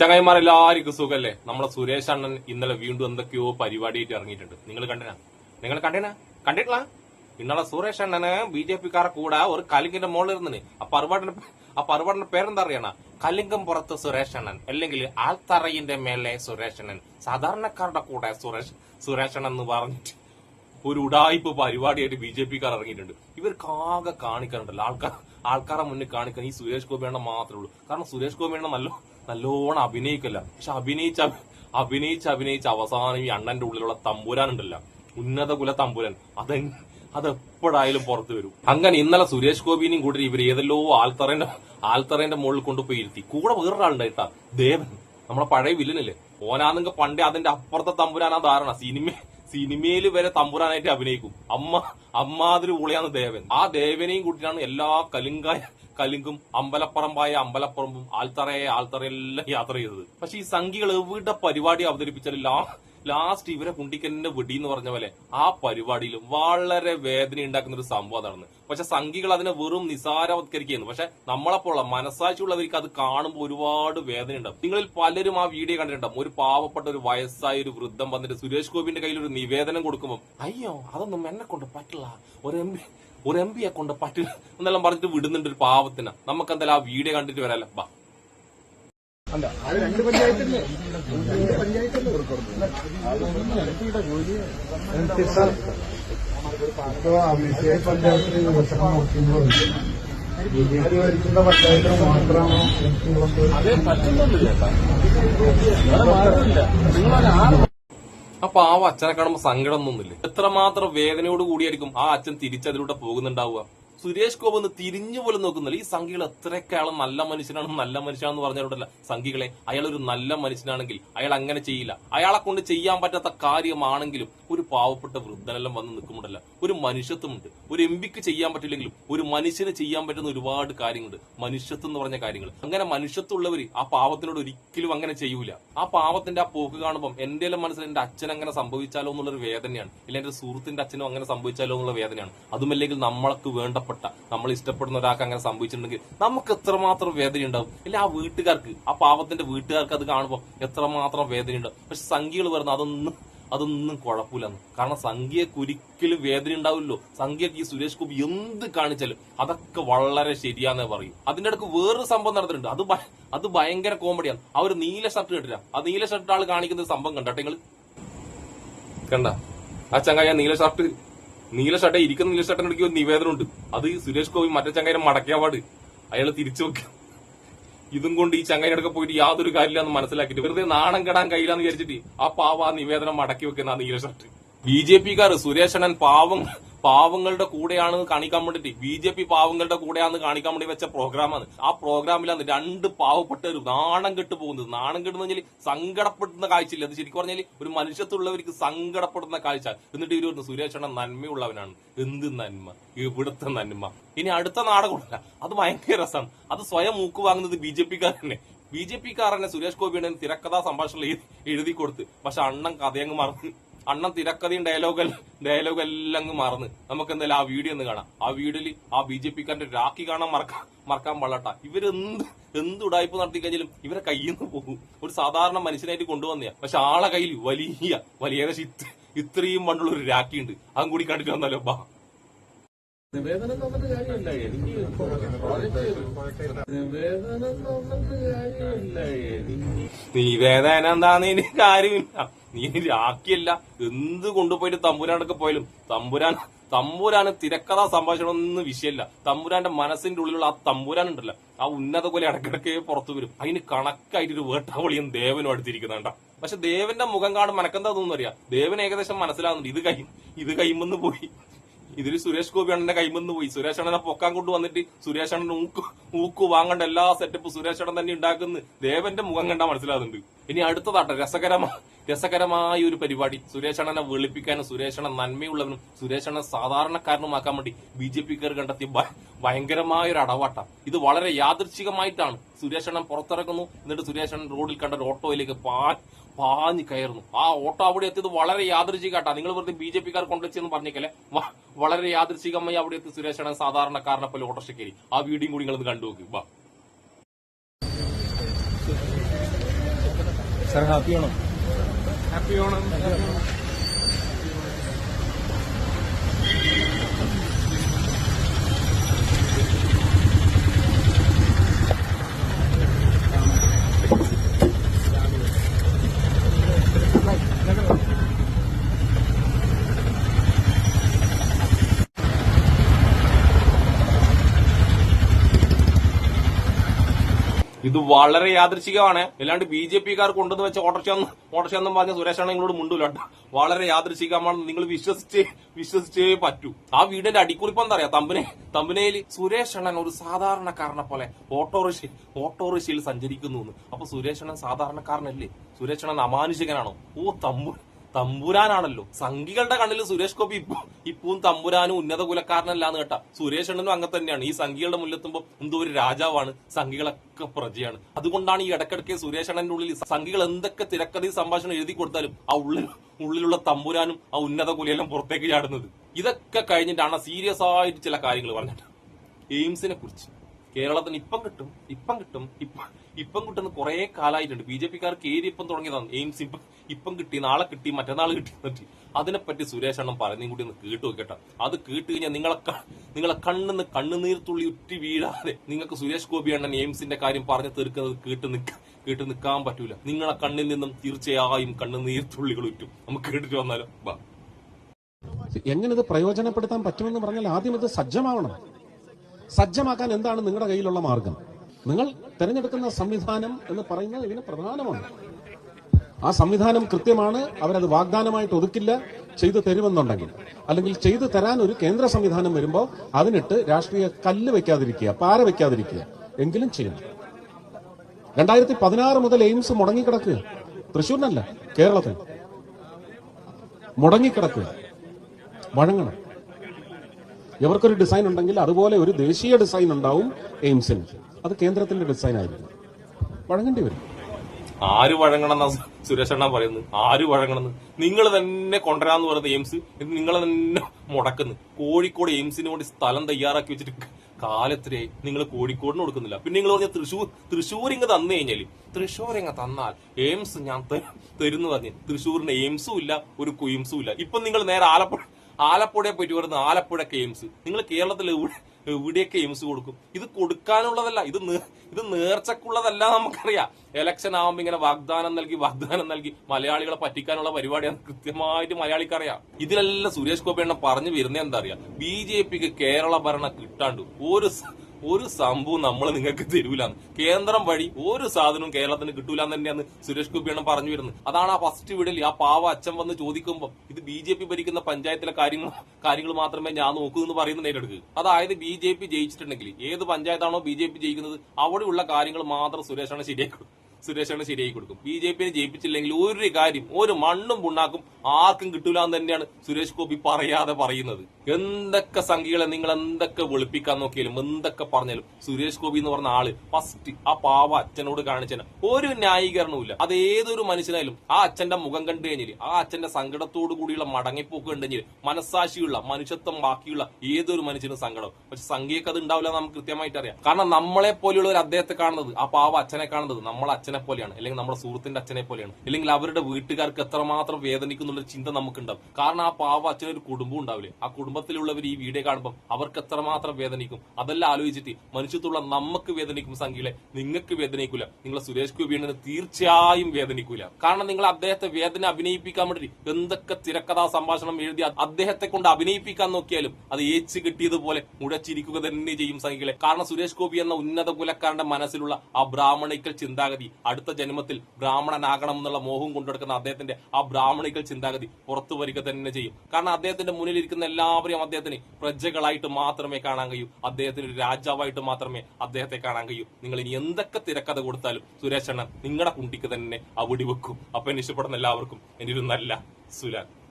ചങ്ങായിമാരെല്ലാവർക്കും സുഖല്ലേ? നമ്മളെ സുരേഷ് അണ്ണൻ ഇന്നലെ വീണ്ടും എന്തൊക്കെയോ പരിപാടിയായിട്ട് ഇറങ്ങിയിട്ടുണ്ട്. നിങ്ങൾ കണ്ടിനാ? നിങ്ങൾ കണ്ടിനാ? കണ്ടിട്ടില്ല? ഇന്നലെ സുരേഷ് അണ്ണന് ബി ജെ പിക്കാരെ കൂടെ ഒരു കലിങ്കിന്റെ മുകളിൽ ഇരുന്നിന്. ആ പരിപാടിന്റെ ആ പരിപാടിന്റെ പേരെന്താ അറിയണ കലിങ്കം പുറത്ത് സുരേഷ് അണ്ണൻ. അല്ലെങ്കിൽ ആൾത്തറയിന്റെ മേലെ സുരേഷ് അണ്ണൻ. സാധാരണക്കാരുടെ കൂടെ സുരേഷ് സുരേഷ് അണ്ണൻ എന്ന് പറഞ്ഞിട്ട് ഒരു ഉടായ്പ പരിപാടിയായിട്ട് ബി ജെ പിക്കാർ ഇറങ്ങിയിട്ടുണ്ട്. ഇവർക്ക് ആകെ കാണിക്കാറുണ്ടല്ലോ ആൾക്കാർ ആൾക്കാരെ മുന്നിൽ കാണിക്കാൻ ഈ സുരേഷ് ഗോപി അണ്ണൻ മാത്രമേ ഉള്ളൂ. കാരണം സുരേഷ് ഗോപി അണ്ണൻ നല്ല നല്ലോണം അഭിനയിക്കല്ല. പക്ഷെ അഭിനയിച്ച അഭിനയിച്ച് അഭിനയിച്ച് അവസാനം ഈ അണ്ണന്റെ ഉള്ളിലുള്ള തമ്പുരാൻ ഉണ്ടല്ല ഉന്നത കുല തമ്പുരാൻ. അത് അതെപ്പോഴായാലും പുറത്തു വരും. അങ്ങനെ ഇന്നലെ സുരേഷ് ഗോപിനെയും കൂട്ടി ഇവർ ഏതെല്ലോ ആൽത്തറേന്റെ ആൽത്തറേന്റെ മുകളിൽ കൊണ്ടുപോയി ഇരുത്തി. കൂടെ വേറൊരാളുണ്ടായിട്ടാ ദേവൻ. നമ്മളെ പഴയ വില്ലനല്ലേ? ഓനാണെങ്കിൽ പണ്ടേ അതിന്റെ അപ്പുറത്തെ തമ്പുരാനാ ധാരണ. സിനിമ സിനിമയിൽ വരെ തമ്പുരാനായിട്ട് അഭിനയിക്കും. അമ്മ അമ്മാതിരി ഉളിയാണ് ദേവൻ. ആ ദേവനെയും കൂട്ടിയാണ് എല്ലാ കലിങ്കായ കലിങ്കും അമ്പലപ്പറമ്പായ അമ്പലപ്പറമ്പും ആൽത്തറയെ ആൽത്തറയെല്ലാം യാത്ര ചെയ്തത്. പക്ഷെ ഈ സംഖ്യകൾ എവിടെ പരിപാടി അവതരിപ്പിച്ചാലും ലാസ്റ്റ് ഇവരെ കുണ്ടിക്കലിന്റെ വെടി എന്ന് പറഞ്ഞ പോലെ ആ പരിപാടിയിൽ വളരെ വേദന ഉണ്ടാക്കുന്ന ഒരു സംഭവം നടന്നു പക്ഷെ സംഘികൾ അതിനെ വെറും നിസാരവത്കരിക്കുന്നു പക്ഷെ നമ്മളെപ്പോലുള്ള മനസാക്ഷിയുള്ളവർക്ക് അത് കാണുമ്പോൾ ഒരുപാട് വേദന ഉണ്ടാവും. നിങ്ങളിൽ പലരും ആ വീഡിയോ കണ്ടിട്ടുണ്ടാവും. ഒരു പാവപ്പെട്ട ഒരു വയസ്സായ ഒരു വൃദ്ധം വന്നിട്ട് സുരേഷ് ഗോപിന്റെ കയ്യിൽ ഒരു നിവേദനം കൊടുക്കുമ്പോൾ അയ്യോ അതൊന്നും എന്നെ കൊണ്ട് പറ്റില്ല. ഒരു എം ഒരു എം പിയെ കൊണ്ട് പറ്റില്ല എന്നെല്ലാം പറഞ്ഞിട്ട് വിടുന്നുണ്ട് ഒരു പാവത്തിന്. നമുക്ക് എന്തായാലും ആ വീഡിയോ കണ്ടിട്ട് വരാല്ലോ ബാ. അല്ല അത് രണ്ട് പഞ്ചായത്തല്ലേ? രണ്ട് പഞ്ചായത്തല്ലേ? ഇപ്പോ അഭിഷേക് പഞ്ചായത്തിൽ വികസനം നോക്കുമ്പോൾ ബി ജെ പി ഭരിക്കുന്ന പഞ്ചായത്തിന് മാത്രമാണോ എനിക്ക് അതേ പറ്റുന്നുണ്ട് ചേട്ടാ വേറെ ആ അച്ഛനെ കാണുമ്പോ സങ്കടം സങ്കടമൊന്നുമില്ല? എത്രമാത്രം വേദനയോട് കൂടിയായിരിക്കും ആ അച്ഛൻ തിരിച്ചതിലൂടെ പോകുന്നുണ്ടാവുക? സുരേഷ് ഗോപി ഒന്ന് തിരിഞ്ഞു പോലും നോക്കുന്നില്ല. ഈ സംഘികൾ എത്രയൊക്കെ അയാൾ നല്ല മനുഷ്യനാണ് നല്ല മനുഷ്യനാണെന്ന് പറഞ്ഞവരുണ്ടല്ല സംഘികളെ അയാൾ ഒരു നല്ല മനുഷ്യനാണെങ്കിൽ അയാൾ അങ്ങനെ ചെയ്യില്ല. അയാളെ കൊണ്ട് ചെയ്യാൻ പറ്റാത്ത കാര്യമാണെങ്കിലും ഒരു പാവപ്പെട്ട വൃദ്ധനെല്ലാം വന്ന് നിൽക്കുമ്പോഴല്ല ഒരു മനുഷ്യത്വമുണ്ട്. ഒരു എം പിക്ക് ചെയ്യാൻ പറ്റില്ലെങ്കിലും ഒരു മനുഷ്യന് ചെയ്യാൻ പറ്റുന്ന ഒരുപാട് കാര്യങ്ങളുണ്ട്. മനുഷ്യത്വം എന്ന് പറഞ്ഞ കാര്യങ്ങൾ. അങ്ങനെ മനുഷ്യത്വം ഉള്ളവർ ആ പാവത്തിനോട് ഒരിക്കലും അങ്ങനെ ചെയ്യൂല. ആ പാവത്തിന്റെ ആ പോക്ക് കാണുമ്പോൾ എന്റെ മനസ്സിൽ എന്റെ അച്ഛൻ അങ്ങനെ സംഭവിച്ചാലോ എന്നുള്ളൊരു വേദനയാണ്. ഇല്ല എന്റെ സുഹൃത്തിന്റെ അച്ഛനും അങ്ങനെ സംഭവിച്ചാലോ എന്നുള്ള വേദനയാണ്. അതുമല്ലെങ്കിൽ നമ്മൾക്ക് വേണ്ടപ്പെട്ട നമ്മൾ ഇഷ്ടപ്പെടുന്ന ഒരാൾക്ക് അങ്ങനെ സംഭവിച്ചിട്ടുണ്ടെങ്കിൽ നമുക്ക് എത്രമാത്രം വേദന ഉണ്ടാവും ഇല്ല ആ വീട്ടുകാർക്ക് ആ പാവത്തിന്റെ വീട്ടുകാർക്ക് അത് കാണുമ്പോൾ എത്രമാത്രം വേദന ഉണ്ടാവും പക്ഷെ സംഖ്യകൾ വരുന്ന അതൊന്നും അതൊന്നും കുഴപ്പമില്ലെന്ന്. കാരണം സംഖ്യക്ക് ഒരിക്കലും വേദന ഉണ്ടാവില്ലോ സംഖ്യക്ക് ഈ സുരേഷ് ഗോപി എന്ത് കാണിച്ചാലും അതൊക്കെ വളരെ ശരിയാന്നേ പറയും. അതിന്റെ അടുക്ക് വേറൊരു സംഭവം നടന്നിട്ടുണ്ട്. അത് അത് ഭയങ്കര കോമഡിയാണ്. ആ ഒരു നീല ഷർട്ട് കണ്ടില്ല ആ നീല ഷർട്ട് ആൾ കാണിക്കുന്ന സംഭവം കണ്ടോ? നിങ്ങൾ കണ്ട? ആ ചങ്ങായി നീല ഷർട്ട് നീല ഷട്ട ഇരിക്കുന്ന നീല ഷട്ടൻ ഇടയ്ക്ക് ഒരു നിവേദനമുണ്ട്. അത് സുരേഷ് ഗോപി മറ്റേ ചങ്ങായിനെ മടക്കിയ പാട് അയാൾ തിരിച്ചു വെക്കുക ഇതും കൊണ്ട് ഈ അടുക്ക പോയിട്ട് യാതൊരു കാര്യമില്ലാന്ന് മനസ്സിലാക്കിയിട്ട് വെറുതെ നാണം കെടാൻ കഴിയില്ലാന്ന് വിചാരിച്ചിട്ട് ആ പാവ ആ നിവേദനം മടക്കി വെക്കുന്ന ആ നീല ഷർട്ട് ബി ജെ പിക്കാർ സുരേഷണൻ പാവം. പാവങ്ങളുടെ കൂടെയാണ് കാണിക്കാൻ വേണ്ടിട്ട് ബി ജെ പി പാവങ്ങളുടെ കൂടെയാണ് കാണിക്കാൻ വേണ്ടി വെച്ച പ്രോഗ്രാമാണ് ആ പ്രോഗ്രാമിലാണ് രണ്ട് പാവപ്പെട്ടവർ നാണം കെട്ട് പോകുന്നത്. നാണം കെട്ടുന്ന പറഞ്ഞാൽ സങ്കടപ്പെടുന്ന കാഴ്ചയില്ല. അത് ശരിക്കും പറഞ്ഞാൽ ഒരു മനുഷ്യത്തുള്ളവർക്ക് സങ്കടപ്പെടുന്ന കാഴ്ച. എന്നിട്ട് ഇവർ പറഞ്ഞു സുരേഷണ്ണൻ നന്മയുള്ളവനാണ്. എന്ത് നന്മ? ഇവിടുത്തെ നന്മ. ഇനി അടുത്ത നാടകമില്ല അത് ഭയങ്കര രസമാണ് അത് സ്വയം മൂക്ക് വാങ്ങുന്നത് ബി ജെ പിക്കാർ തന്നെ. ബി ജെ പിക്കാർ തന്നെ സുരേഷ് ഗോപിയുടെ തിരക്കഥാ സംഭാഷണം എഴുതി കൊടുത്ത് പക്ഷെ അണ്ണൻ കഥയങ്ങ് മറന്ന് അണ്ണൻ തിരക്കഥയും ഡയലോഗ് ഡയലോഗ് എല്ലാം അങ്ങ് മറന്ന്. നമുക്ക് എന്തായാലും ആ വീഡിയോ ഒന്ന് കാണാം. ആ വീഡിയോയിൽ ആ ബി ജെ പിക്കാരന്റെ രാഖി കാണാൻ മറക്കാൻ മറക്കാൻ പാടട്ട ഇവരെന്ത് എന്ത് ഉടായ്പ നടത്തി കഴിഞ്ഞാലും ഇവരെ കയ്യിൽ നിന്ന് പോകും. ഒരു സാധാരണ മനുഷ്യനായിട്ട് കൊണ്ടുവന്നയാ. പക്ഷെ ആളെ കയ്യിൽ വലിയ വലിയ ഏകദേശം ഇത്രയും പണ്ടുള്ള ഒരു രാഖി ഉണ്ട് അതും കൂടി കണ്ടിട്ട് വന്നാലോ ബാ. നിവേദനം തന്നിട്ട് കാര്യമില്ല. എനിക്ക് നിവേദനം തന്നിട്ട് കാര്യമില്ല. എനിക്ക് നീ വേദന എന്താന്ന് കാര്യമില്ല. നീ രാക്കിയല്ല. എന്ത് കൊണ്ടുപോയിട്ട് തമ്പുരാനൊക്കെ പോയാലും തമ്പുരാൻ തമ്പുരാന് തിരക്കഥാ സംഭാഷണം ഒന്നും വിഷയമല്ല തമ്പുരാന്റെ മനസ്സിന്റെ ഉള്ളിലുള്ള ആ തമ്പുരാൻ ഉണ്ടല്ലോ ആ ഉന്നത പോലെ ഇടക്കിടക്ക് പുറത്തു വരും. അതിന് കണക്കായിട്ട് ഒരു വേട്ടാവളിയും ദേവനും അടുത്തിരിക്കുന്നുണ്ട പക്ഷെ ദേവന്റെ മുഖം കാണും മനക്കെന്താ തോന്നുന്നു അറിയാം? ദേവൻ ഏകദേശം മനസ്സിലാവുന്നുണ്ട്. ഇത് കൈ ഇത് കൈമെന്ന് പോയി. ഇതിൽ സുരേഷ് ഗോപി അണ്ണന്റെ കൈമെന്ന് പോയി. സുരേഷ് അണ്ണനെ പൊക്കാൻ കൊണ്ട് വന്നിട്ട് സുരേഷ് അണ്ണൻ ഊക്ക് ഊക്ക് വാങ്ങേണ്ട എല്ലാ സെറ്റപ്പ് സുരേഷ് അണ്ണൻ തന്നെ ഉണ്ടാക്കുന്നു. ദേവന്റെ മുഖം കണ്ടാ മനസ്സിലാകുന്നുണ്ട് ഇനി അടുത്തതാട്ടെ. രസകരമായ രസകരമായ ഒരു പരിപാടി. സുരേഷ് അണ്ണനെ വെളുപ്പിക്കാനും സുരേഷ് അണ്ണൻ നന്മയുള്ളവനും സുരേഷ് അണ്ണൻ സാധാരണക്കാരനുമാക്കാൻ വേണ്ടി ബി ജെ പിക്കാർ കണ്ടെത്തിയ ഭയങ്കരമായ ഒരു അടവാട്ട. ഇത് വളരെ യാദൃച്ഛികമായിട്ടാണ് സുരേഷ് അണ്ണൻ പുറത്തിറക്കുന്നു എന്നിട്ട് സുരേഷ് അണ്ണൻ റോഡിൽ കണ്ട ഒരു ഓട്ടോയിലേക്ക് പാ പാഞ്ഞു കയറുന്നു. ആ ഓട്ടോ അവിടെ എത്തിയത് വളരെ യാദൃച്ഛികമായിട്ടാ നിങ്ങൾ വെറുതെ ബി ജെ പിക്കാർ കൊണ്ടുവച്ചെന്ന് പറഞ്ഞേക്കല്ലേ? വളരെ യാദൃച്ഛികമായി അവിടെ എത്തി സുരേഷ് അണ്ണൻ സാധാരണക്കാരനെ പോലെ ഓട്ടോഷക്കേരി ആ വീഡിയോയും കൂടി നിങ്ങൾ കണ്ടു നോക്കി. വാ. സർ ഹാപ്പി ആണോ? ഹാപ്പി ഓണം. ഇത് വളരെ യാദൃശികമാണ്. അല്ലാണ്ട് ബി ജെ പിക്കാർ കൊണ്ടുവന്ന് വെച്ച ഓട്ടർച്ചെന്ന് ഓട്ടർച്ച എന്നും പറഞ്ഞ സുരേഷാണ് നിങ്ങളോട് മുണ്ടൂല വളരെ യാദൃശികമാണ്. നിങ്ങൾ വിശ്വസിച്ച് വിശ്വസിച്ചേ പറ്റൂ. ആ വീടിന്റെ അടിക്കുറിപ്പ് എന്താ പറയാ തമ്പനെ തമ്പനയിൽ സുരേഷ് അണ്ണൻ ഒരു സാധാരണക്കാരനെ പോലെ ഓട്ടോറിക്ഷ ഓട്ടോറിക്ഷയിൽ സഞ്ചരിക്കുന്നു അപ്പൊ സുരേഷ് അണ്ണൻ സാധാരണക്കാരനല്ലേ? സുരേഷ് അണ്ണൻ അമാനുഷികനാണോ? ഓ തമ്പു തമ്പുരാനാണല്ലോ. സംഘികളുടെ കണ്ണിൽ സുരേഷ് ഗോപി ഇപ്പൊ ഇപ്പവും തമ്പുരാനും ഉന്നത കുലക്കാരനല്ലാന്ന് കേട്ടാ. സുരേഷ് അണ്ണനും അങ്ങനെ തന്നെയാണ്. ഈ സംഘികളുടെ മുന്നിലെത്തുമ്പോൾ എന്തോ ഒരു രാജാവാണ്. സംഘികളൊക്കെ പ്രജയാണ്. അതുകൊണ്ടാണ് ഈ ഇടക്കിടക്ക് സുരേഷ് അണ്ണന്റെ ഉള്ളിൽ സംഘികൾ എന്തൊക്കെ തിരക്കഥയും സംഭാഷണം എഴുതി കൊടുത്താലും ആ ഉള്ളിൽ ഉള്ളിലുള്ള തമ്പുരാനും ആ ഉന്നത കുലയെല്ലാം പുറത്തേക്ക് ചാടുന്നത്. ഇതൊക്കെ കഴിഞ്ഞിട്ടാണ് സീരിയസ് ആയിട്ട് ചില കാര്യങ്ങൾ പറഞ്ഞിട്ട് എയിംസിനെ കുറിച്ച്. കേരളത്തിന് ഇപ്പം കിട്ടും ഇപ്പം കിട്ടും ഇപ്പം ഇപ്പം കിട്ടുന്ന കുറെ കാലമായിട്ടുണ്ട്. ബി ജെ പിക്കാർക്ക് ഏരി ഇപ്പം തുടങ്ങിയതാണ്? എയിംസ് ഇപ്പം ഇപ്പം കിട്ടി നാളെ കിട്ടി മറ്റന്നാൾ കിട്ടി പറ്റി അതിനെപ്പറ്റി സുരേഷ് അണ്ണം പറയുന്നതും കൂടി ഒന്ന് കേട്ടു നോക്കട്ടെ അത് കേട്ട് കഴിഞ്ഞാൽ നിങ്ങളെ നിങ്ങളെ കണ്ണിന്ന് കണ്ണുനീർ തുള്ളി ഉറ്റി വീഴാതെ നിങ്ങൾക്ക് സുരേഷ് ഗോപി അണ്ണൻ എയിംസിന്റെ കാര്യം പറഞ്ഞു തീർക്കുന്നത് കേട്ട് നിൽക്ക കേട്ട് നിൽക്കാൻ പറ്റൂല. നിങ്ങളെ കണ്ണിൽ നിന്നും തീർച്ചയായും കണ്ണുനീർ തുള്ളികൾ ഉറ്റും. നമുക്ക് കേട്ടിട്ട് വന്നാലോ? എങ്ങനെ ഇത് പ്രയോജനപ്പെടുത്താൻ പറ്റുമെന്ന് പറഞ്ഞാൽ ആദ്യം ഇത് സജ്ജമാവണം. സജ്ജമാക്കാൻ എന്താണ് നിങ്ങളുടെ കയ്യിലുള്ള മാർഗം? നിങ്ങൾ തിരഞ്ഞെടുക്കുന്ന സംവിധാനം എന്ന് പറയുന്നത് ഇതിന് പ്രധാനമാണ്. ആ സംവിധാനം കൃത്യമാണ് അവരത് വാഗ്ദാനമായിട്ട് ഒതുക്കില്ല ചെയ്തു തരുമെന്നുണ്ടെങ്കിൽ. അല്ലെങ്കിൽ ചെയ്തു തരാൻ ഒരു കേന്ദ്ര സംവിധാനം വരുമ്പോൾ അതിനിട്ട് രാഷ്ട്രീയ കല്ല് വെക്കാതിരിക്കുക പാര വെക്കാതിരിക്കുക എങ്കിലും ചെയ്യണം. രണ്ടായിരത്തി പതിനാറ് മുതൽ എയിംസ് മുടങ്ങിക്കിടക്കുക. തൃശ്ശൂരിനല്ല കേരളത്തിൽ. മുടങ്ങിക്കിടക്കുക. വഴങ്ങണം. ഇവർക്കൊരു ഡിസൈൻ ഉണ്ടെങ്കിൽ അതുപോലെ ഒരു ദേശീയ ഡിസൈൻ ഉണ്ടാവും എയിംസിന്. അത് കേന്ദ്രത്തിന്റെ ഡിസൈൻ ആയിരിക്കും. വഴങ്ങേണ്ടി വരും. ആര് വഴങ്ങണം സുരേഷ് അണ്ണ പറയുന്നത് ആര് വഴങ്ങണമെന്ന്? നിങ്ങൾ തന്നെ കൊണ്ടുവരാന്ന് പറയുന്ന എയിംസ്. നിങ്ങൾ തന്നെ മുടക്കുന്നു. കോഴിക്കോട് എയിംസിന് വേണ്ടി സ്ഥലം തയ്യാറാക്കി വെച്ചിട്ട് കാലത്തിരെ നിങ്ങൾ കോഴിക്കോടിന് കൊടുക്കുന്നില്ല. പിന്നെ നിങ്ങൾ പറഞ്ഞ തൃശ്ശൂർ തൃശ്ശൂർ ഇങ്ങ് തന്നു കഴിഞ്ഞാൽ? തൃശ്ശൂർ ഇങ്ങ് തന്നാൽ എയിംസ് ഞാൻ തരുന്നു പറഞ്ഞു. തൃശ്ശൂരിന് എയിംസും ഇല്ല ഒരു കുയിംസും ഇല്ല. ഇപ്പൊ നിങ്ങൾ നേരെ ആലപ്പുഴ ആലപ്പുഴയെ പറ്റി പറയുന്നത് ആലപ്പുഴ കെയിംസ് നിങ്ങൾ കേരളത്തിൽ ഇവിടെയൊക്കെ എയിംസ് കൊടുക്കും? ഇത് കൊടുക്കാനുള്ളതല്ല ഇത് ഇത് നേർച്ചക്കുള്ളതല്ല നമുക്കറിയാം. എലക്ഷൻ ആവുമ്പോൾ ഇങ്ങനെ വാഗ്ദാനം നൽകി വാഗ്ദാനം നൽകി മലയാളികളെ പറ്റിക്കാനുള്ള പരിപാടിയാണ് കൃത്യമായിട്ട് മലയാളിക്ക് അറിയാം ഇതിലെല്ലാം സുരേഷ് ഗോപി എണ്ണ പറഞ്ഞു വരുന്നത് എന്താ അറിയാം? ബി ജെ പിക്ക് കേരള ഭരണം കിട്ടാണ്ട് ഒരു ഒരു സംഭവം നമ്മൾ നിങ്ങൾക്ക് തരൂലാന്ന്. കേന്ദ്രം വഴി ഒരു സാധനവും കേരളത്തിന് കിട്ടൂലെന്ന് തന്നെയാണ് സുരേഷ് ഗോപിയാണ് പറഞ്ഞു വരുന്നത്. അതാണ് ആ ഫസ്റ്റ് വീടിൽ ആ പാവ അച്ഛൻ വന്ന് ചോദിക്കുമ്പോൾ ഇത് ബി ജെ പി ഭരിക്കുന്ന പഞ്ചായത്തിലെ കാര്യങ്ങൾ കാര്യങ്ങൾ മാത്രമേ ഞാൻ നോക്കൂ എന്ന് പറയുന്ന നേരെടുക്കുക അതായത് ബി ജെ പി ജയിച്ചിട്ടുണ്ടെങ്കിൽ ഏത് പഞ്ചായത്താണോ ബി ജെ പി ജയിക്കുന്നത് അവിടെയുള്ള കാര്യങ്ങൾ മാത്രം സുരേഷാണ് ശരിയാക്കും സുരേഷാണ് ശരിയായി കൊടുക്കും. ബി ജെ പിനെ ജയിപ്പിച്ചില്ലെങ്കിൽ ഒരു കാര്യം ഒരു മണ്ണും പുണ്ണാക്കും ആർക്കും കിട്ടൂല എന്ന് തന്നെയാണ് സുരേഷ് ഗോപി പറയാതെ പറയുന്നത്. എന്തൊക്കെ സംഖ്യകളെ നിങ്ങൾ എന്തൊക്കെ വെളുപ്പിക്കാൻ നോക്കിയാലും എന്തൊക്കെ പറഞ്ഞാലും സുരേഷ് ഗോപി എന്ന് പറഞ്ഞ ആൾ ഫസ്റ്റ് ആ പാവ അച്ഛനോട് കാണിച്ചതിന് ഒരു ന്യായീകരണവും ഇല്ല. അത് ഏതൊരു മനുഷ്യനായാലും ആ അച്ഛന്റെ മുഖം കണ്ടു കഴിഞ്ഞാൽ ആ അച്ഛന്റെ സങ്കടത്തോടു കൂടിയുള്ള മടങ്ങിപ്പോക്ക് കണ്ടു മനസ്സാശിയുള്ള മനുഷ്യത്വം ബാക്കിയുള്ള ഏതൊരു മനുഷ്യനും സങ്കടം. പക്ഷെ സംഖ്യക്ക് അത് ഉണ്ടാവില്ല നമുക്ക് കൃത്യമായിട്ട് അറിയാം. കാരണം നമ്മളെ പോലെയുള്ള ഒരു അദ്ദേഹത്തെ കാണുന്നത് ആ പാവ അച്ഛനെ കാണുന്നത് നമ്മളെ അച്ഛനെ പോലെയാണ് അല്ലെങ്കിൽ നമ്മുടെ സുഹൃത്തിന്റെ അച്ഛനെ പോലെയാണ് അല്ലെങ്കിൽ അവരുടെ വീട്ടുകാർക്ക് എത്രമാത്രം വേദനിക്കുന്നുള്ള ചിന്ത നമുക്കുണ്ടാവും. കാരണം ആ പാവ അച്ഛനൊരു കുടുംബം ഉണ്ടാവില്ലേ? ആ കുടുംബത്തിലുള്ളവർ ഈ വീഡിയോ കാണുമ്പോൾ അവർക്ക് എത്രമാത്രം വേദനിക്കും? അതെല്ലാം ആലോചിച്ചിട്ട് മനുഷ്യത്തുള്ള നമുക്ക് വേദനിക്കും സംഖ്യയിലെ നിങ്ങൾക്ക് വേദനിക്കൂല. നിങ്ങളെ സുരേഷ് ഗോപിയാണ് തീർച്ചയായും വേദനിക്കൂല. കാരണം നിങ്ങൾ അദ്ദേഹത്തെ വേദന അഭിനയിപ്പിക്കാൻ വേണ്ടി എന്തൊക്കെ തിരക്കഥാ സംഭാഷണം എഴുതി അദ്ദേഹത്തെ കൊണ്ട് അഭിനയിപ്പിക്കാൻ നോക്കിയാലും അത് ഏച്ചു കിട്ടിയതുപോലെ മുഴച്ചിരിക്കുക തന്നെ ചെയ്യും സംഖ്യകളെ കാരണം സുരേഷ് ഗോപി എന്ന ഉന്നത കുലക്കാരന്റെ മനസ്സിലുള്ള ആ ബ്രാഹ്മണിക്കൽ ചിന്താഗതി അടുത്ത ജന്മത്തിൽ ബ്രാഹ്മണനാകണം എന്നുള്ള മോഹം കൊണ്ടെടുക്കുന്ന അദ്ദേഹത്തിന്റെ ആ ബ്രാഹ്മണിക്കൽ ചിന്താഗതി പുറത്തു വരിക തന്നെ ചെയ്യും. കാരണം അദ്ദേഹത്തിന്റെ മുന്നിലിരിക്കുന്ന എല്ലാവരെയും അദ്ദേഹത്തിന് പ്രജകളായിട്ട് മാത്രമേ കാണാൻ കഴിയൂ. അദ്ദേഹത്തിന് ഒരു രാജാവായിട്ട് മാത്രമേ അദ്ദേഹത്തെ കാണാൻ കഴിയൂ. നിങ്ങൾ ഇനി എന്തൊക്കെ തിരക്കഥ കൊടുത്താലും സുരേഷ് അണ്ണൻ നിങ്ങളുടെ കുണ്ടിക്ക് തന്നെ അവിടെ വെക്കും. അപ്പൊ എന്നെ ഇഷ്ടപ്പെടുന്ന എല്ലാവർക്കും എനിക്കൊരു നല്ല സുലാൻ.